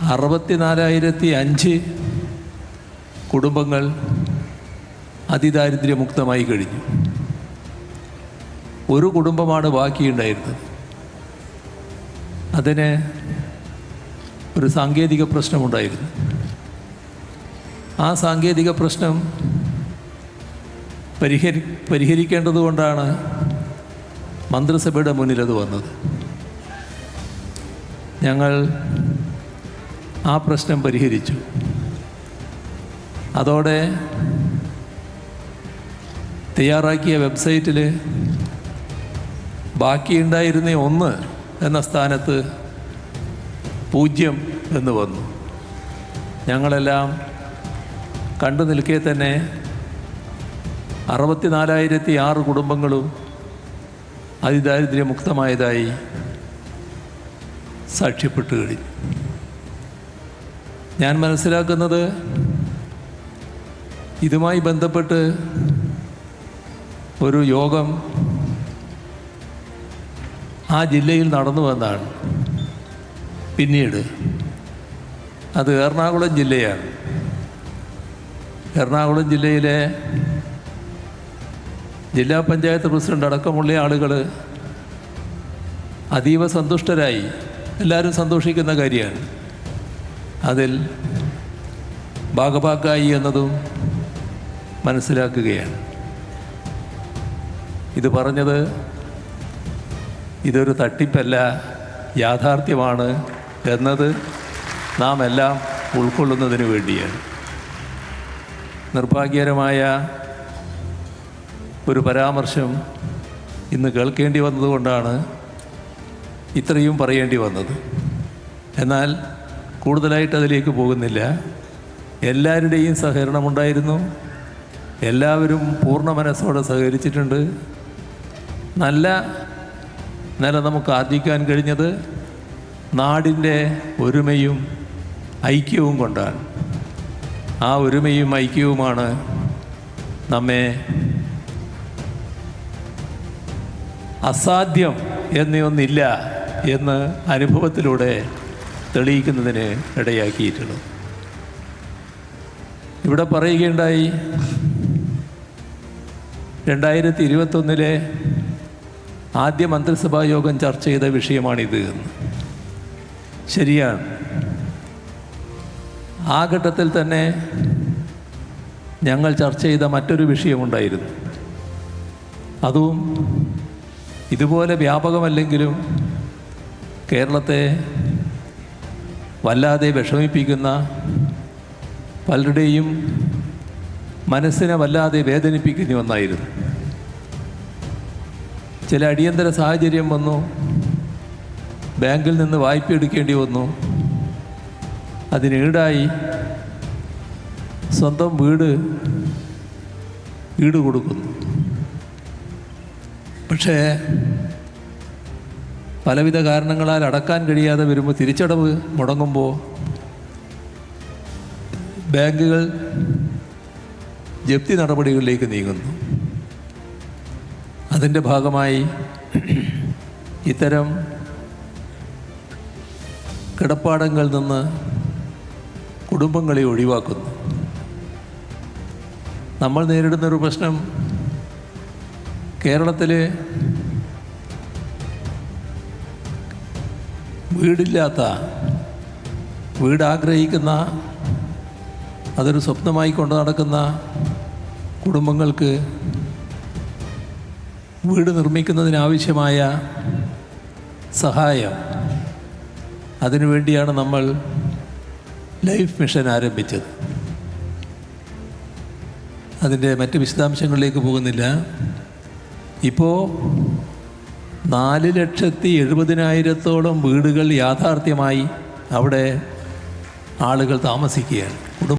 അറുപത്തിനാലായിരത്തി അഞ്ച് കുടുംബങ്ങൾ അതിദാരിദ്ര്യമുക്തമായി കഴിഞ്ഞു. ഒരു കുടുംബമാണ് ബാക്കിയുണ്ടായിരുന്നത്. അതിന് ഒരു സാങ്കേതിക പ്രശ്നമുണ്ടായിരുന്നു. ആ സാങ്കേതിക പ്രശ്നം പരിഹരി പരിഹരിക്കേണ്ടതുകൊണ്ടാണ് മന്ത്രിസഭയുടെ മുന്നിൽ അത് വന്നത്. ഞങ്ങൾ ആ പ്രശ്നം പരിഹരിച്ചു. അതോടെ തയ്യാറാക്കിയ വെബ്സൈറ്റിൽ ബാക്കിയുണ്ടായിരുന്ന ഒന്ന് എന്ന സ്ഥാനത്ത് പൂജ്യം എന്ന് വന്നു. ഞങ്ങളെല്ലാം കണ്ടു നിൽക്കെ തന്നെ അറുപത്തിനാലായിരത്തി ആറ് കുടുംബങ്ങളും അതിദാരിദ്ര്യമുക്തമായതായി സാക്ഷ്യപ്പെട്ടു കഴിഞ്ഞു ഞാൻ മനസ്സിലാക്കുന്നത് ഇതുമായി ബന്ധപ്പെട്ട് ഒരു യോഗം ആ ജില്ലയിൽ നടന്നു വന്നാണ് പിന്നീട് അത് എറണാകുളം ജില്ലയാണ്. എറണാകുളം ജില്ലയിലെ ജില്ലാ പഞ്ചായത്ത് പ്രസിഡന്റ് അടക്കമുള്ള ആളുകൾ അതീവ സന്തുഷ്ടരായി. എല്ലാവരും സന്തോഷിക്കുന്ന കാര്യമാണ്. അതിൽ ഭാഗഭാക്കായി എന്നതും മനസ്സിലാക്കുകയാണ്. ഇത് പറഞ്ഞത് ഇതൊരു തട്ടിപ്പല്ല യാഥാർത്ഥ്യമാണ് എന്നത് നാം എല്ലാം ഉൾക്കൊള്ളുന്നതിന് വേണ്ടിയാണ്. നിർഭാഗ്യകരമായ ഒരു പരാമർശം ഇന്ന് കേൾക്കേണ്ടി വന്നതുകൊണ്ടാണ് ഇത്രയും പറയേണ്ടി വന്നത്. എന്നാൽ കൂടുതലായിട്ട് അതിലേക്ക് പോകുന്നില്ല. എല്ലാവരുടെയും സഹകരണമുണ്ടായിരുന്നു എല്ലാവരും പൂർണ മനസ്സോടെ സഹകരിച്ചിട്ടുണ്ട്. നല്ല നില നമുക്ക് ആർജിക്കാൻ കഴിഞ്ഞത് നാടിന്റെ ഒരുമയും ഐക്യവും കൊണ്ടാണ്. ആ ഒരുമയും ഐക്യവുമാണ് നമ്മെ അസാധ്യം എന്നൊന്നില്ല എന്ന് അനുഭവത്തിലൂടെ തെളിയിക്കുന്നതിന് ഇടയാക്കിയിട്ടുള്ളത് ഇവിടെ പറയുകയുണ്ടായി രണ്ടായിരത്തി ഇരുപത്തൊന്നിലെ ആദ്യ മന്ത്രിസഭാ യോഗം ചർച്ച ചെയ്ത വിഷയമാണിത് എന്ന്. ശരിയാണ്. ആ ഘട്ടത്തിൽ തന്നെ ഞങ്ങൾ ചർച്ച ചെയ്ത മറ്റൊരു വിഷയമുണ്ടായിരുന്നു. അതും ഇതുപോലെ വ്യാപകമല്ലെങ്കിലും കേരളത്തെ വല്ലാതെ വിഷമിപ്പിക്കുന്ന പലരുടെയും മനസ്സിനെ വല്ലാതെ വേദനിപ്പിക്കുന്ന ഒന്നായിരുന്നു. ചില അടിയന്തര സാഹചര്യം വന്നു. ബാങ്കിൽ നിന്ന് വായ്പ എടുക്കേണ്ടി വന്നു. അതിനീടായി സ്വന്തം വീട് ഈട് കൊടുക്കുന്നു. പക്ഷേ പലവിധ കാരണങ്ങളാൽ അടക്കാൻ കഴിയാതെ വരുമ്പോൾ തിരിച്ചടവ് മുടങ്ങുമ്പോൾ ബാങ്കുകൾ ജപ്തി നടപടികളിലേക്ക് നീങ്ങുന്നു. അതിന്റെ ഭാഗമായി ഇത്തരം കിടപ്പാടങ്ങളിൽ നിന്ന് കുടുംബങ്ങളെ ഒഴിവാക്കുന്നു. നമ്മൾ നേരിടുന്നൊരു പ്രശ്നം കേരളത്തിൽ വീടില്ലാത്ത വീട് ആഗ്രഹിക്കുന്ന അതൊരു സ്വപ്നമായി കൊണ്ട് നടക്കുന്ന കുടുംബങ്ങൾക്ക് വീട് നിർമ്മിക്കുന്നതിനാവശ്യമായ സഹായം. അതിനുവേണ്ടിയാണ് നമ്മൾ ലൈഫ് മിഷൻ ആരംഭിച്ചത്. അതിന്റെ മറ്റ് വിശദാംശങ്ങളിലേക്ക് പോകുന്നില്ല. ഇപ്പോൾ നാല് ലക്ഷത്തി എഴുപതിനായിരത്തോളം വീടുകൾ യാഥാർത്ഥ്യമായി അവിടെ ആളുകൾ താമസിക്കുകയാണ്.